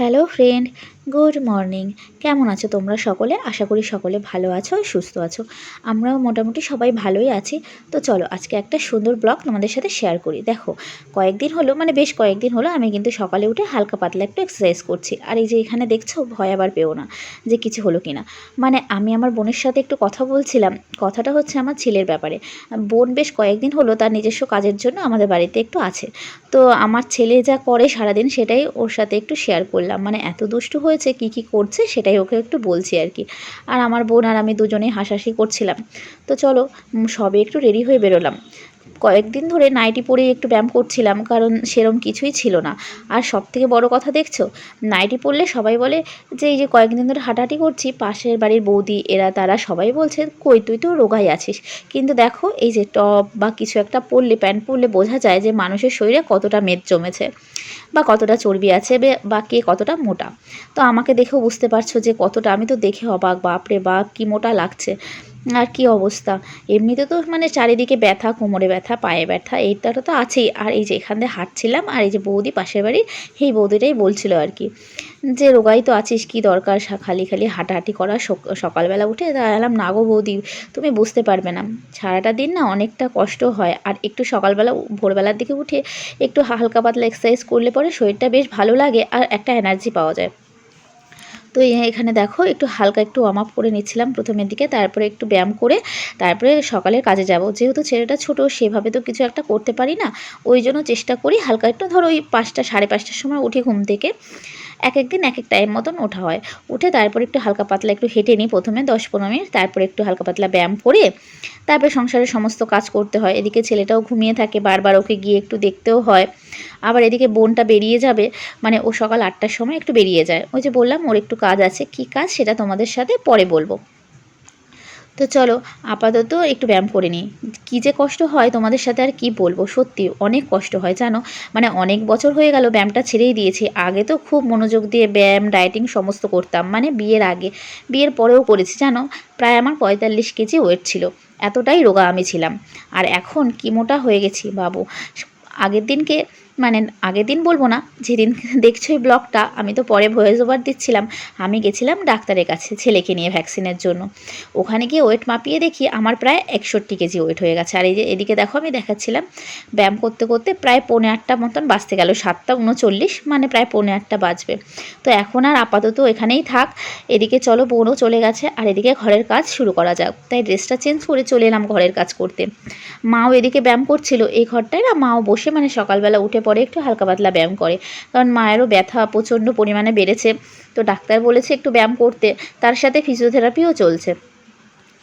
Hello friend good morning কেমন আছো তোমরা সকলে? আশা করি সকলে ভালো আছো, সুস্থ আছো। আমরাও মোটামুটি সবাই ভালোই আছি। তো চলো, আজকে একটা সুন্দর ব্লগ তোমাদের সাথে শেয়ার করি। দেখো, কয়েকদিন হলো মানে বেশ কয়েকদিন হলো আমি কিন্তু সকালে উঠে হালকা পাতলা একটু এক্সারসাইজ করছি। আর এই যে এখানে দেখছ, ভয় আবার পেও না যে কিছু হলো কিনা। মানে আমি আমার বোনের সাথে একটু কথা বলছিলাম। কথাটা হচ্ছে আমার ছেলের ব্যাপারে। বোন বেশ কয়েকদিন হলো তার নিজস্ব কাজের জন্য আমাদের বাড়িতে একটু আছে। তো আমার ছেলে যা করে সারাদিন সেটাই ওর সাথে একটু শেয়ার করলাম। মানে এত দুষ্টু হয়েছে কি কি করছে সেটাই ওকে একটু বলছি আর কি। আর আমার বোন আর আমি দুজনেই হাসাহাসি করছিলাম। তো চলো সবে একটু রেডি হয়ে বেরোলাম। কয়েকদিন ধরে নাইটি পরেই একটু ব্যায়াম করছিলাম, কারণ সেরম কিছুই ছিল না। আর সব থেকে বড় কথা দেখছ নাইটি পরলে সবাই বলে যে, এই যে কয়েকদিন ধরে হাঁটাহাঁটি করছি, পাশের বাড়ির বৌদি, এরা, তারা সবাই বলছে, কই তুই তো রোগাই আছিস? কিন্তু দেখো, এই যে টপ বা কিছু একটা পরলে প্যান্ট পরলে বোঝা যায় যে, মানুষের শরীরে কতটা মেদ জমেছে, বা কতটা চর্বি আছে বা কে কতটা মোটা। তো আমাকে দেখেও বুঝতে পারছ যে, কতটা আমি তো দেখে অবাক, বাপরে বাপ, কি মোটা লাগছে। আর কি অবস্থা? এমনিতে তো মানে চারিদিকে ব্যথা, কোমরে ব্যথা, পায়ে ব্যথা এইটা তো আছেই। আর এই যে এখান দিয়ে হাঁটছিলাম, আর এই যে বৌদি পাশের বাড়ি, সেই বৌদিটাই বলছিল আর কি যে, রোগাই তো আছিস, কি দরকার? খালি খালি হাঁটাহাঁটি করা সক- সকালবেলা উঠে তা এলাম না গো বৌদি, তুমি বুঝতে পারবে না। সারাটা দিন না অনেকটা কষ্ট হয়, আর একটু সকালবেলা ভোরবেলার দিকে উঠে একটু হালকা পাতলা এক্সারসাইজ করলে পরে শরীরটা বেশ ভালো লাগে, আর একটা এনার্জি পাওয়া যায়। তো এখানে দেখো একটু হালকা একটু ওয়ার্ম আপ করে নিচ্ছিলাম প্রথমের দিকে, তারপরে একটু ব্যায়াম করে তারপরে সকালের কাজে যাব। যেহেতু ছেলেটা ছোট, সেভাবে তো কিছু একটা করতে পারি না। ওই জন্য চেষ্টা করি হালকা একটু ধরো ওই পাঁচটা, সাড়ে পাঁচটার সময় উঠি ঘুম থেকে। এক এক দিন এক এক টাইম মতন ওঠা হয়। উঠে তারপর একটু হালকা পাতলা একটু হেঁটে নিই প্রথমে দশ পনেরো মিনিট, তারপর একটু হালকা পাতলা ব্যায়াম করে তারপরে সংসারের সমস্ত কাজ করতে হয়। এদিকে ছেলেটাও ঘুমিয়ে থাকে, বারবার ওকে গিয়ে একটু দেখতেও হয়। আবার এদিকে বোনটা বেরিয়ে যাবে মানে ও সকাল আটটার সময় একটু বেরিয়ে যায়। ওই যে বললাম, ওর একটু কাজ আছে। কি কাজ? সেটা তোমাদের সাথে পরে বলব। তো চলো, আপাতত একটু ব্যায়াম করে নিই। কী যে কষ্ট হয় তোমাদের সাথে আর কি বলব? সত্যি, অনেক কষ্ট হয়, জানো? মানে অনেক বছর হয়ে গেল ব্যায়ামটা ছেড়েই দিয়েছি। আগে তো খুব মনোযোগ দিয়ে ব্যায়াম, ডায়েটিং সমস্ত করতাম। মানে বিয়ের আগে, বিয়ের পরেও করেছি, জানো? প্রায় আমার পঁয়তাল্লিশ কেজি ওয়েট ছিল। এতটাই রোগা আমি ছিলাম। আর এখন কি মোটা হয়ে গেছি, বাবু। আগের দিনকে মানে আগের দিন বলব না, যেদিন দেখছ এই ব্লগটা, আমি তো পরে ভয়েস ওভার দিচ্ছিলাম, আমি গেছিলাম ডাক্তারের কাছে ছেলেকে নিয়ে ভ্যাকসিনের জন্য। ওখানে গিয়ে ওয়েট মাপিয়ে দেখি আমার প্রায় একষট্টি কেজি ওয়েট হয়ে গেছে। আর এই যে এদিকে দেখো আমি দেখাচ্ছিলাম, ব্যায়াম করতে করতে প্রায় পৌনে আটটা মতন বাজতে গেল, সাতটা উনচল্লিশ মানে প্রায় পৌনে আটটা বাজবে। তো এখন আর আপাতত এখানেই থাক, এদিকে চলো বোনও চলে গেছে, আর এদিকে ঘরের কাজ শুরু করা যাক। তাই ড্রেসটা চেঞ্জ করে চলে এলাম ঘরের কাজ করতে। মাও এদিকে ব্যায়াম করছিল, এই ঘরটায় না মাও বসে মানে সকালবেলা উঠে পড়ে একটু হালকা পাতলা ব্যায়াম করে। কারণ মায়েরও ব্যথা প্রচণ্ড পরিমাণে বেড়েছে। তো ডাক্তার বলেছে একটু ব্যায়াম করতে। তার সাথে ফিজিওথেরাপিও চলছে।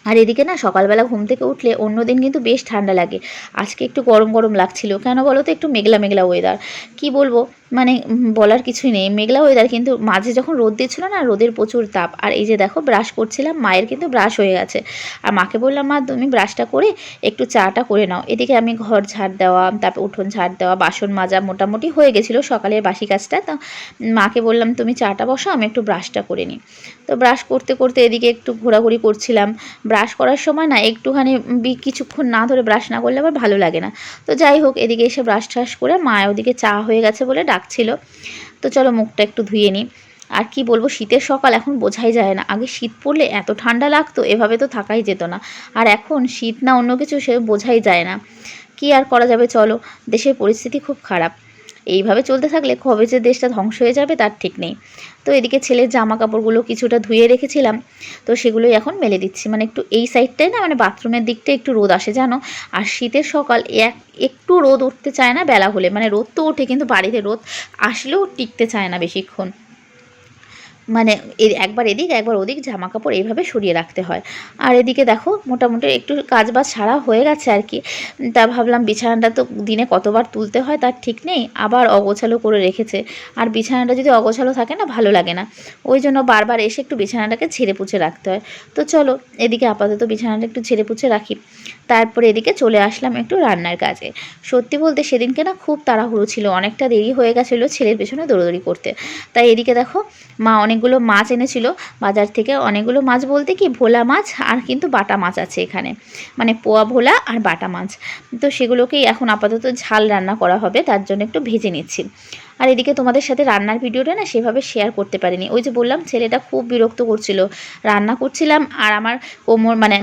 আর এদিকে না সকালবেলা ঘুম থেকে উঠলে অন্য দিন কিন্তু বেশ ঠান্ডা লাগে। আজকে একটু গরম গরম লাগছিল। কেন বলো তো? একটু মেঘলা মেঘলা ওয়েদার কি বলব? মানে বলার কিছুই নেই। মেঘলা ওয়েদার কিন্তু মাঝে যখন রোদ দিচ্ছিল না, রোদের প্রচুর তাপ। আর এই যে দেখো ব্রাশ করছিলাম, মায়ের কিন্তু ব্রাশ হয়ে গেছে। আর মাকে বললাম, মা, তুমি ব্রাশটা করে একটু চাটা করে নাও। এদিকে আমি ঘর ঝাড় দেওয়া, তারপর উঠোন ঝাড় দেওয়া, বাসন মাজা মোটামুটি হয়ে গেছিল সকালের বাসি কাজটা। তো মাকে বললাম, তুমি চাটা বসো আমি একটু ব্রাশটা করে নিই। তো ব্রাশ করতে করতে এদিকে একটু ঘোরাঘুরি করছিলাম। ব্রাশ করার সময় না একটুখানি কিছুক্ষণ না ধরে ব্রাশ না করলে আবার ভালো লাগে না। তো যাই হোক, এদিকে এসে ব্রাশ ট্রাশ করে মা ওদিকে চা হয়ে গেছে বলে ডাকছিল। তো চলো মুখটা একটু ধুয়ে নিই আর কি বলব, শীতের সকাল এখন বোঝাই যায় না। আগে শীত পড়লে এত ঠান্ডা লাগতো, এভাবে তো থাকাই যেত না। আর এখন শীত না অন্য কিছু সে বোঝাই যায় না। কি আর করা যাবে, চলো। দেশের পরিস্থিতি খুব খারাপ। এইভাবে চলতে থাকলে কবে যে দেশটা ধ্বংস হয়ে যাবে তার ঠিক নেই। তো এদিকে ছেলের জামা কাপড়গুলো কিছুটা ধুয়ে রেখেছিলাম, তো সেগুলোই এখন মেলে দিচ্ছি। মানে একটু এই সাইডটাই না মানে বাথরুমের দিকটা একটু রোদ আসে, জানো? আর শীতের সকাল এক, একটু রোদ উঠতে চায় না বেলা হলে। মানে রোদ তো ওঠে, কিন্তু বাড়িতে রোদ আসলেও টিকতে চায় না বেশিক্ষণ। মানে একবার এদিক, একবার ওদিক জামা কাপড় এইভাবে সরিয়ে রাখতে হয়। আর এদিকে দেখো, মোটামুটি একটু কাজ বাজ ছাড়া হয়ে গেছে আর কি। তা ভাবলাম বিছানাটা তো দিনে কতবার তুলতে হয়, তার ঠিক নেই। আবার অগোছালো করে রেখেছে। আর বিছানাটা যদি অগোছালো থাকে না, ভালো লাগে না। ওই জন্য বারবার এসে একটু বিছানাটাকে ছেড়ে পুছে রাখতে হয়। তো চলো, এদিকে আপাতত বিছানাটা একটু ছেড়ে পুছে রাখি। তারপরে এদিকে চলে আসলাম একটু রান্নার কাজে। সত্যি বলতে সেদিনকে না খুব তাড়াহুড়ো ছিল। অনেকটা দেরি হয়ে গেছিল ছেলের পেছনে দৌড়দৌড়ি করতে। তাই এদিকে দেখো, মা অনেকগুলো মাছ এনেছিল। বাজার থেকে অনেকগুলো মাছ বলতে কি ভোলা মাছ আর কিন্তু বাটা মাছ আছে এখানে। মানে পোয়া ভোলা আর বাটা মাছ। তো সেগুলোকেই এখন আপাতত ঝাল রান্না করা হবে, তার জন্য একটু ভেজে নিচ্ছি। আর এদিকে তোমাদের সাথে রান্নার ভিডিওটা না সেভাবে শেয়ার করতে পারিনি। ওই যে বললাম, ছেলেটা খুব বিরক্ত করছিল। রান্না করছিলাম আর আমার কোমর মানে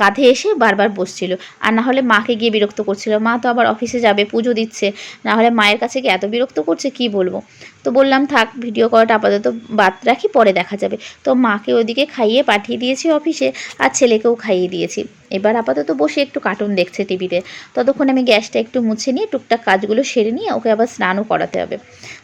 কাঁধে এসে বারবার বসছিল। আর না হলে মাকে গিয়ে বিরক্ত করছিল। মা তো আবার অফিসে যাবে, পুজো দিচ্ছে। না হলে মায়ের কাছে গিয়ে এত বিরক্ত করছে, কি বলব? তো বললাম, থাক ভিডিও করাটা আপাতত বাদ রাখি, পরে দেখা যাবে। তো মাকে ওদিকে খাইয়ে পাঠিয়ে দিয়েছি অফিসে আর ছেলেকেও খাইয়ে দিয়েছি। এবার আপাতত বসে একটু কার্টুন দেখছে টিভিতে ততক্ষণ আমি গ্যাসটা একটু মুছে নিয়ে টুকটাক কাজগুলো সেরে নিয়ে ওকে আবার স্নানও করাতে হবে।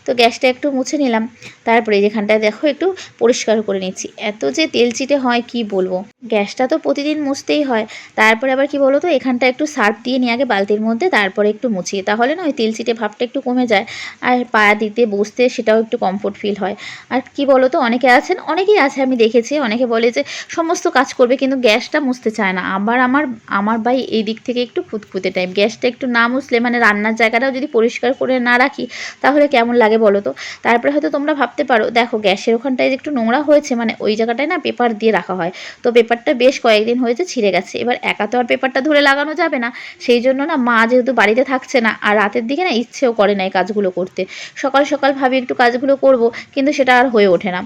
তো গ্যাসটা একটু মুছে নিলাম। তারপরে যেখানটায় দেখো একটু পরিষ্কার করে নিচ্ছি। এত যে তেল চিটে হয় কি বলব? গ্যাসটা তো প্রতিদিন মুছতেই হয়। তারপরে আবার কি বলো তো এখানটা একটু সার্ফ দিয়ে নিয়ে আগে বালতির মধ্যে তারপরে একটু মুছিয়ে। তাহলে না ওই তেল চিটে ভাবটা একটু কমে যায়। আর পা দিতে, বসতে সেটাও একটু কমফোর্ট ফিল হয়। আর কি বলো তো অনেকে আছেন, অনেকেই আছে আমি দেখেছি। অনেকে বলে যে, সমস্ত কাজ করবে কিন্তু গ্যাসটা মুছতে চায় না। আবার আমার আমার ভাই এই দিক থেকে একটু খুঁতখুঁতে টাইপ গ্যাসটা একটু না মুছলে মানে রান্নার জায়গাটাও যদি পরিষ্কার করে না রাখি, তাহলে কেমন লাগে বলো তো? তারপরে হয়তো তোমরা ভাবতে পারো, দেখো গ্যাসের ওখানটায় যে একটু নোংরা হয়েছে মানে ওই জায়গাটায় না পেপার দিয়ে রাখা হয়। তো পেপারটা বেশ কয়েকদিন হয়েছে ছিঁড়ে গেছে। এবার একা তো আর পেপারটা ধরে লাগানো যাবে না। সেই জন্য না মা যেহেতু বাড়িতে থাকছে না, আর রাতের দিকে না ইচ্ছেও করে না এই কাজগুলো করতে। সকাল সকাল ভাবি একটু কাজগুলো করব, কিন্তু সেটা আর হয়ে ওঠে না।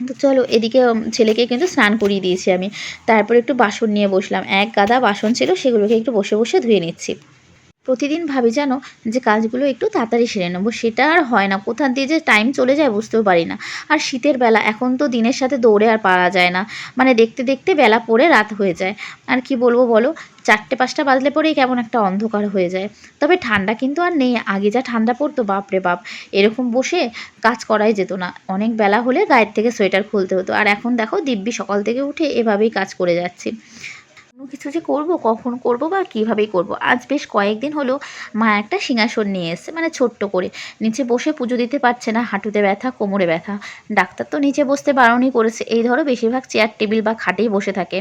তো চলো, এদিকে ছেলেকে কিন্তু স্নান করিয়ে দিয়েছি আমি। তারপর একটু বাসন নিয়ে বসলাম। এক গাদা বাসন ছিল, সেগুলোকে একটু বসে বসে ধুয়ে নিচ্ছি। প্রতিদিন ভাবি, জানো, যে কাজগুলো একটু তাড়াতাড়ি সেরে নেব। সেটা আর হয় না। কোথা দিয়ে যে টাইম চলে যায় বুঝতেও পারি না। আর শীতের বেলা, এখন তো দিনের সাথে দৌড়ে আর পারা যায় না। মানে দেখতে দেখতে বেলা পড়ে রাত হয়ে যায়। আর কি বলব বলো, চারটে, পাঁচটা বাজলে পরেই কেমন একটা অন্ধকার হয়ে যায়। তবে ঠান্ডা কিন্তু আর নেই। আগে যা ঠান্ডা পড়তো, বাপরে বাপ! এরকম বসে কাজ করাই যেত না। অনেক বেলা হলে গায়ের থেকে সোয়েটার খুলতে হতো। আর এখন দেখো, দিব্যি সকাল থেকে উঠে এভাবেই কাজ করে যাচ্ছি। কোনো কিছু যে করব, কখন করব বা কীভাবেই করব। আজ বেশ কয়েকদিন হলো মা একটা সিংহাসন নিয়ে এসছে মানে ছোট্ট করে। নিচে বসে পুজো দিতে পারছে না, হাঁটুতে ব্যথা, কোমরে ব্যথা। ডাক্তার তো নিচে বসতে বারণই করেছে। এই ধরো বেশিরভাগ চেয়ার, টেবিল বা খাটেই বসে থাকে।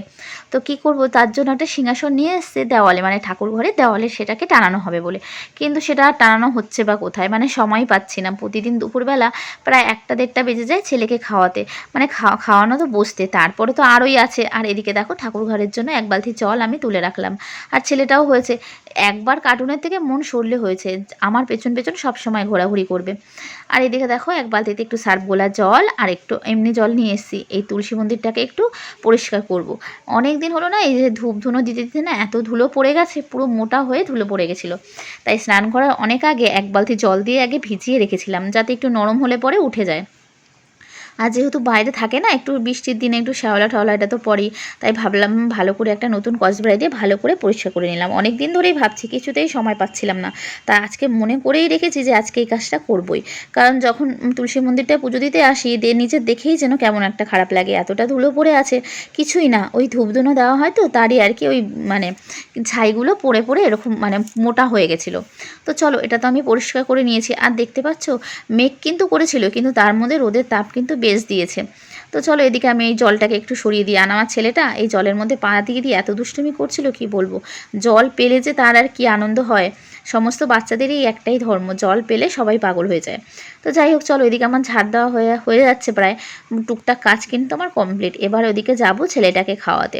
তো কি করব? তার জন্য একটা সিংহাসন নিয়ে এসছে দেওয়ালে মানে ঠাকুর ঘরে দেওয়ালে সেটাকে টানানো হবে বলে। কিন্তু সেটা আর টানানো হচ্ছে বা কোথায়? মানে সময় পাচ্ছি না। প্রতিদিন দুপুরবেলা প্রায় একটা দেড়টা বেজে যায় ছেলেকে খাওয়াতে। মানে খাওয়া, খাওয়ানো তো বসতে, তারপরে তো আরোই আছে। আর এদিকে দেখো ঠাকুর ঘরের জন্য এক বালতি জল আমি তুলে রাখলাম। আর ছেলেটাও হয়েছে। একবার কার্টুনের থেকে মন সরলে হয়েছে। আমার পেছন পেছন সব সময় ঘোরাঘুরি করবে। আর এদিকে দেখো, এক বালতিতে একটু সার্ফ গোলা জল আর একটু এমনি জল নিয়ে এসেছি। এই তুলসী মন্দিরটাকে একটু পরিষ্কার করব। অনেক দিন হলো না, এই যে ধূপ ধুনো দিতে দিতে না এত ধুলো পড়ে গেছে, পুরো মোটা হয়ে ধুলো পড়ে গেছিল। তাই স্নান করার অনেক আগে এক বালতি জল দিয়ে আগে ভিজিয়ে রেখেছিলাম, যাতে একটু নরম হলে পরে উঠে যায়। আর যেহেতু বাইরে থাকে না, একটু বৃষ্টির দিনে একটু শ্যাওলা ঠাওলা এটা তো পড়েই তাই ভাবলাম ভালো করে একটা নতুন কসব্রাই দিয়ে ভালো করে পরিষ্কার করে নিলাম। অনেক দিন ধরেই ভাবছি, কিছুতেই সময় পাচ্ছিলাম না। তা আজকে মনে করেই রেখেছি যে আজকে এই কাজটা করবই। কারণ যখন তুলসী মন্দিরটা পুজো দিতে আসি, দে নিজের দেখেই যেন কেমন একটা খারাপ লাগে। এতটা ধুলো পড়ে আছে, কিছুই না। ওই ধূপধুনো দেওয়া হয় তো, তারই আর কি ওই মানে ছাইগুলো পড়ে পড়ে এরকম মানে মোটা হয়ে গেছিল। তো চলো, এটা তো আমি পরিষ্কার করে নিয়েছি। আর দেখতে পাচ্ছ, মেঘ কিন্তু করেছিল, কিন্তু তার মধ্যে রোদের তাপ কিন্তু বেশ দিয়েছে। তো চলো এদিকে আমি এই জলটাকে একটু সরিয়ে দিই। আর আমার ছেলেটা এই জলের মধ্যে পা দিয়ে দিয়ে এত দুষ্টুমি করছিল, কি বলব? জল পেলে যে তার আর কি আনন্দ হয়? সমস্ত বাচ্চাদেরই একটাই ধর্ম, জল পেলে সবাই পাগল হয়ে যায়। তো যাই হোক, চলো এদিকে আমার ঝাড় দেওয়া হয়ে হয়ে যাচ্ছে প্রায়। টুকটাক কাজ কিন্তু আমার কমপ্লিট এবার ওদিকে যাব ছেলেটাকে খাওয়াতে।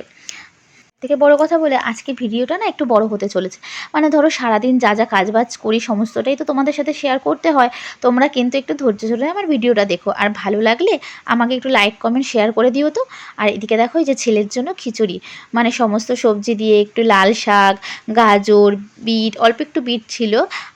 থেকে বড় কথা বলে আজকে ভিডিওটা না একটু বড় হতে চলেছে। মানে ধরো সারাদিন যা যা কাজবাজ করি সমস্তটাই তো তোমাদের সাথে শেয়ার করতে হয়। তোমরা কিন্তু একটু ধৈর্য ধরে আমার ভিডিওটা দেখো। আর ভালো লাগলে আমাকে একটু লাইক কমেন্ট শেয়ার করে দিও তো। আর এদিকে দেখো এই যে ছেলের জন্য খিচুড়ি। মানে সমস্ত সবজি দিয়ে একটু লাল শাক, গাজর, বিট, অল্প একটু বিট ছিল।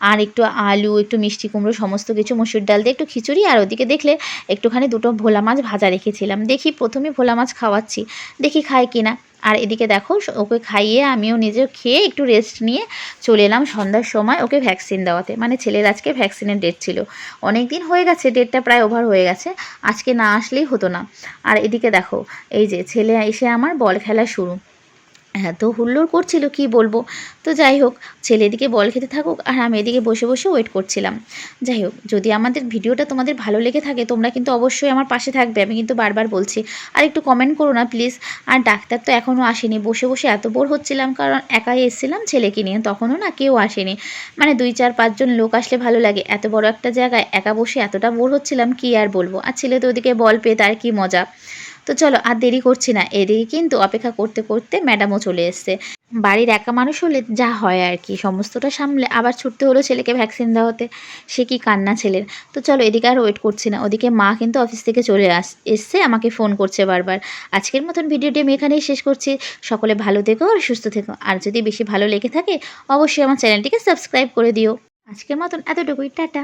আর একটু আলু, একটু মিষ্টি কুমড়ো, সমস্ত কিছু মসুর ডাল দিয়ে একটু খিচুড়ি। আর ওদিকে দেখলে একটুখানি দুটো ভোলা মাছ ভাজা রেখেছিলাম। দেখি প্রথমে ভোলা মাছ খাওয়াচ্ছি। দেখি খায় কিনা। আর এদিকে দেখো ওকে খাইয়ে আমিও নিজেও খেয়ে একটু রেস্ট নিয়ে চলে এলাম সন্ধ্যার সময় ওকে ভ্যাকসিন দেওয়াতে। মানে ছেলের আজকে ভ্যাকসিনের ডেট ছিল। অনেক দিন হয়ে গেছে ডেটটা প্রায় ওভার হয়ে গেছে। আজকে না আসলেই হতো না। আর এদিকে দেখো, এই যে ছেলে এসে আমার বল খেলা শুরু। হ্যাঁ তো হুল্লোড় করছিল, কি বলব? তো যাই হোক, ছেলে এদিকে বল খেতে থাকুক আর আমি এদিকে বসে বসে ওয়েট করছিলাম। যাই হোক, যদি আমাদের ভিডিওটা তোমাদের ভালো লেগে থাকে, তোমরা কিন্তু অবশ্যই আমার পাশে থাকবে, আমি কিন্তু বারবার বলছি। আর একটু কমেন্ট করো না প্লিজ আর ডাক্তার তো এখনও আসেনি, বসে বসে এত বোর হচ্ছিলাম, কারণ একাই এসেছিলাম ছেলেকে নিয়ে, তখনও না কেউ আসেনি। মানে দুই, চার পাঁচজন লোক আসলে ভালো লাগে, এত বড় একটা জায়গায় একা বসে এতটা বোর হচ্ছিলাম, কি আর বলব? আর ছেলে তো ওদিকে বল পেয়ে তার কি মজা? তো চলো আর দেরি করছি না, এদিকে কিন্তু অপেক্ষা করতে করতে ম্যাডামও চলে এসছে। বাড়ির একা মানুষ হলে যা হয় আর কি, সমস্তটা সামলে আবার ছুটতে হলো ছেলেকে ভ্যাকসিন দেওয়াতে, সে কি কান্না ছেলের? তো চলো এদিকে আর ওয়েট করছি না, ওদিকে মা কিন্তু অফিস থেকে চলে আস, এসছে, আমাকে ফোন করছে বারবার। আজকের মতন ভিডিওটি আমি এখানেই শেষ করছি, সকলে ভালো থেকো আর সুস্থ থেকো। আর যদি বেশি ভালো লেগে থাকে, অবশ্যই আমার চ্যানেলটিকে সাবস্ক্রাইব করে দিও। আজকের মতন এতটুকুই, টাটা।